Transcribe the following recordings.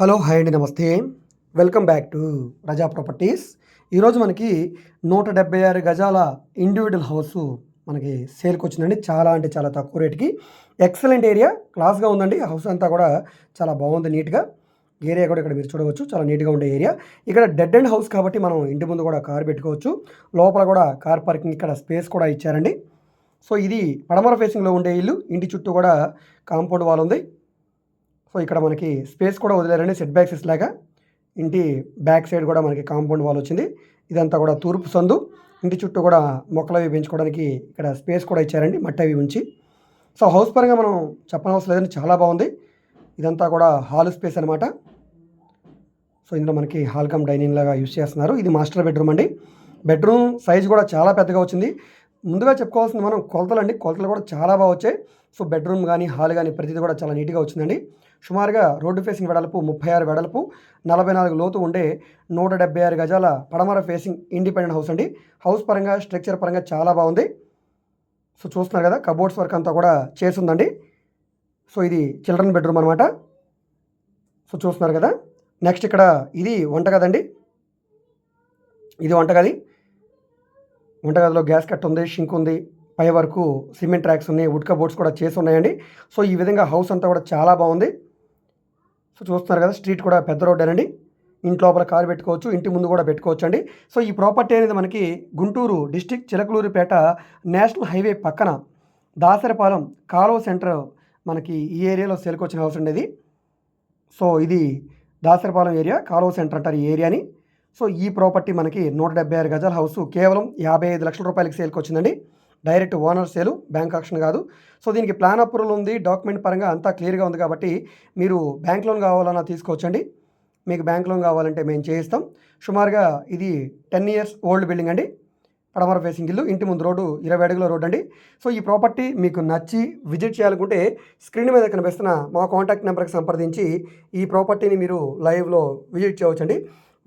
Hello hi అండి నమస్తే. Welcome back to Raza properties. ఈరోజు మనకి నూట డెబ్బై ఆరు గజాల ఇండివిజువల్ హౌస్ మనకి సేల్కి వచ్చిందండి. చాలా అంటే చాలా తక్కువ రేటుకి ఎక్సలెంట్ ఏరియా క్లాస్గా ఉందండి. హౌస్ అంతా కూడా చాలా బాగుంది నీట్గా ఏరియా కూడా ఇక్కడ మీరు చూడవచ్చు. చాలా నీట్గా ఉండే ఏరియా ఇక్కడ డెడ్ అండ్ హౌస్ కాబట్టి మనం ఇంటి ముందు కూడా కార్ పెట్టుకోవచ్చు. లోపల కూడా కార్ పార్కింగ్ ఇక్కడ స్పేస్ కూడా ఇచ్చారండి. సో ఇది పడమర ఫేసింగ్లో ఉండే ఇల్లు. ఇంటి చుట్టూ కూడా కాంపౌండ్ వాల్ ఉంది. సో ఇక్కడ మనకి స్పేస్ కూడా వదిలేరండి సెట్ బ్యాక్సెస్ లాగా ఇంటి బ్యాక్ సైడ్ కూడా మనకి కాంపౌండ్ వాల్ వచ్చింది. ఇదంతా కూడా తూర్పు సందు. ఇంటి చుట్టూ కూడా మొక్కలు అవి పెంచుకోవడానికి ఇక్కడ స్పేస్ కూడా ఇచ్చారండి మట్టి అవి ఉంచి. సో హౌస్ పరంగా మనం చెప్పనవసరం లేదండి చాలా బాగుంది. ఇదంతా కూడా హాల్ స్పేస్ అనమాట సో ఇందులో మనకి హాల్ కమ్ డైనింగ్ లాగా యూస్ చేస్తున్నారు. ఇది మాస్టర్ బెడ్రూమ్ అండి. బెడ్రూమ్ సైజ్ కూడా చాలా పెద్దగా వచ్చింది. ముందుగా చెప్పుకోవాల్సింది మనం కొలతలు అండి కొలతలు కూడా చాలా బాగా వచ్చాయి. సో బెడ్రూమ్ కానీ హాల్ కానీ ప్రతిదీ కూడా చాలా నీట్గా వచ్చిందండి. సుమారుగా రోడ్డు ఫేసింగ్ వెడల్పు ముప్పై ఆరు వెడల్పు నలభై నాలుగు లోతు ఉండే నూట డెబ్బై ఆరు గజాల పడమర ఫేసింగ్ ఇండిపెండెంట్ హౌస్ అండి. హౌస్ పరంగా స్ట్రక్చర్ పరంగా చాలా బాగుంది. సో చూస్తున్నారు కదా కబోర్డ్స్ వర్క్ అంతా కూడా చేసిందండి సో ఇది చిల్డ్రన్ బెడ్రూమ్ అనమాట సో చూస్తున్నారు కదా నెక్స్ట్ ఇక్కడ ఇది వంట కదండి ఇది వంటగది. వంటగదిలో గ్యాస్ కట్ ఉంది షింక్ ఉంది పై వరకు సిమెంట్ ట్రాక్స్ ఉన్నాయి వుడ్ కబోర్డ్స్ కూడా చేసి ఉన్నాయండి. సో ఈ విధంగా హౌస్ అంతా కూడా చాలా బాగుంది. సో చూస్తున్నారు కదా స్ట్రీట్ కూడా పెద్ద రోడ్డేనండి ఇంటి లోపల కారు పెట్టుకోవచ్చు ఇంటి ముందు కూడా పెట్టుకోవచ్చు అండి సో ఈ ప్రాపర్టీ అనేది మనకి Guntur district Chilakaluripet national highway పక్కన దాసరపాలెం కాలువ సెంటర్ మనకి ఈ ఏరియాలో సేల్కొచ్చిన హౌస్ అండి ఇది. సో ఇది దాసరపాలెం ఏరియా కాలువ సెంటర్ అంటారు ఈ ఏరియాని. సో ఈ ప్రాపర్టీ మనకి నూట డెబ్బై ఆరు గజాల హౌస్ కేవలం యాభై ఐదు లక్షల రూపాయలకి సేల్కి వచ్చిందండి direct owner sale bank auction కాదు. సో దీనికి ప్లాన్ అప్రూవల్ ఉంది డాక్యుమెంట్ పరంగా అంతా క్లియర్గా ఉంది కాబట్టి మీరు బ్యాంక్ లోన్ కావాలన్నా తీసుకోవచ్చండి. మీకు బ్యాంక్ లోన్ కావాలంటే మేము చేయిస్తాం. సుమారుగా ఇది టెన్ ఇయర్స్ ఓల్డ్ బిల్డింగ్ అండి. పడమర ఫేసింగ్ ఇల్లు ఇంటి ముందు రోడ్డు ఇరవై అడుగుల రోడ్ అండి. సో ఈ ప్రాపర్టీ మీకు నచ్చి విజిట్ చేయాలనుకుంటే స్క్రీన్ మీద కనిపిస్తున్న మా కాంటాక్ట్ నెంబర్కి సంప్రదించి ఈ ప్రాపర్టీని మీరు లైవ్లో విజిట్ చేయవచ్చండి.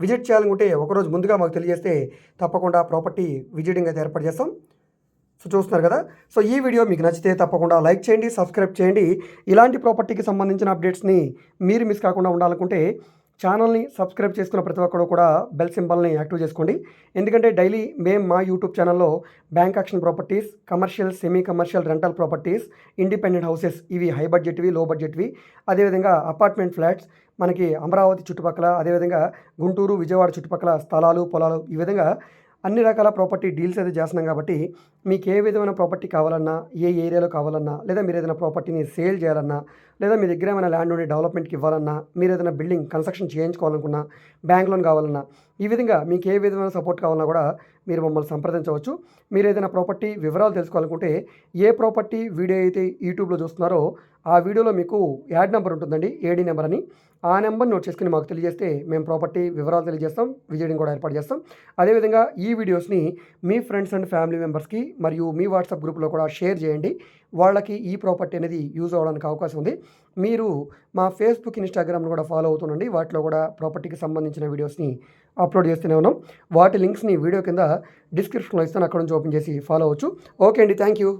విజిట్ చేయాలనుకుంటే ఒకరోజు ముందుగా మాకు తెలియజేస్తే తప్పకుండా ప్రాపర్టీ విజిటింగ్ అయితే ఏర్పాటు చేస్తాం. సో చూస్తున్నారు కదా. సో ఈ వీడియో మీకు నచ్చితే తప్పకుండా లైక్ చేయండి సబ్స్క్రైబ్ చేయండి. ఇలాంటి ప్రాపర్టీకి సంబంధించిన అప్డేట్స్ని మీరు మిస్ కాకుండా ఉండాలనుకుంటే ఛానల్ని సబ్స్క్రైబ్ చేసుకున్న ప్రతి ఒక్కరు కూడా బెల్ సింబల్ని యాక్టివ్ చేసుకోండి. ఎందుకంటే డైలీ మేము మా యూట్యూబ్ ఛానల్లో bank auction properties commercial semi commercial rental properties independent houses ఇవి హై బడ్జెట్వి లో బడ్జెట్వి అదేవిధంగా అపార్ట్మెంట్ ఫ్లాట్స్ మనకి అమరావతి చుట్టుపక్కల అదేవిధంగా గుంటూరు విజయవాడ చుట్టుపక్కల స్థలాలు పొలాలు ఈ విధంగా అన్ని రకాల ప్రాపర్టీ డీల్స్ అయితే చేస్తున్నాం కాబట్టి మీకు ఏ విధమైన ప్రాపర్టీ కావాలన్నా ఏ ఏరియాలో కావాలన్నా లేదా మీరు ఏదైనా ప్రాపర్టీని సేల్ చేయాలన్నా లేదా మీ దగ్గర ఏమైనా ల్యాండ్ ఉండి డెవలప్మెంట్కి ఇవ్వాలన్నా మీరు ఏదైనా బిల్డింగ్ కన్స్ట్రక్షన్ చేయించుకోవాలనుకున్నా బ్యాంక్ లోన్ కావాలన్నా ఈ విధంగా మీకు ఏ విధమైన సపోర్ట్ కావాలన్నా కూడా మీరు మమ్మల్ని సంప్రదించవచ్చు. మీరు ఏదైనా ప్రాపర్టీ వివరాలు తెలుసుకోవాలనుకుంటే ఏ ప్రాపర్టీ వీడియో అయితే యూట్యూబ్లో చూస్తున్నారో ఆ వీడియోలో మీకు యాడ్ నెంబర్ ఉంటుందండి ఏడీ నెంబర్ అని. ఆ నెంబర్ నోట్ చేసుకుని మాకు తెలియజేస్తే మేము ప్రాపర్టీ వివరాలు తెలియజేస్తాం విజిటింగ్ కూడా ఏర్పాటు చేస్తాం. అదేవిధంగా ఈ వీడియోస్ని మీ ఫ్రెండ్స్ అండ్ ఫ్యామిలీ మెంబర్స్కి మరియు మీ వాట్సాప్ గ్రూప్లో కూడా షేర్ చేయండి. వాళ్ళకి ఈ ప్రాపర్టీ అనేది యూజ్ అవ్వడానికి అవకాశం ఉంది. మీరు మా ఫేస్బుక్ ఇన్స్టాగ్రామ్ను కూడా ఫాలో అవుతుండండి వాటిలో కూడా ప్రాపర్టీకి సంబంధించిన వీడియోస్ని అప్లోడ్ చేస్తూనే ఉన్నాం. వాటి లింక్స్ని వీడియో కింద డిస్క్రిప్షన్లో ఇస్తాను. అక్కడ నుంచి ఓపెన్ చేసి ఫాలో అవ్వచ్చు. ఓకే అండి థ్యాంక్ యూ.